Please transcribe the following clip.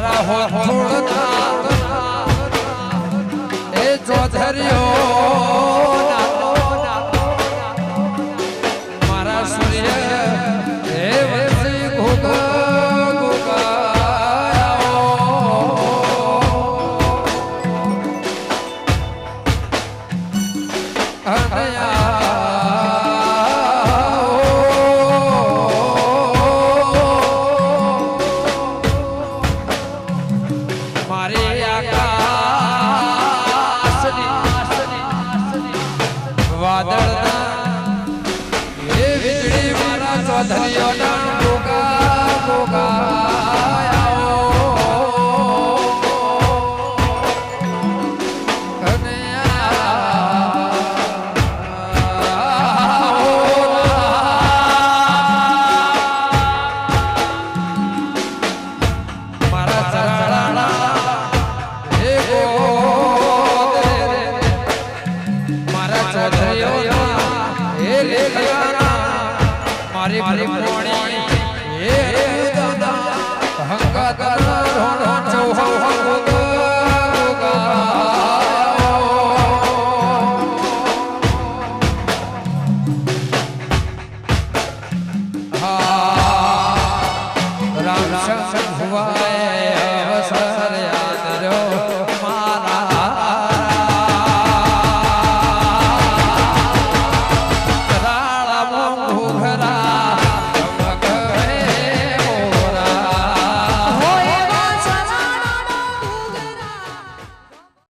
મારા હો થોડતા એ ચોધરીઓ મારા વાદળના. એ વીજળી મારા ચૌધરીઓના લેખિયાના મારી ભરમોણી હે દાદા હંગાતા રોણો ચૌહા રામ શંકર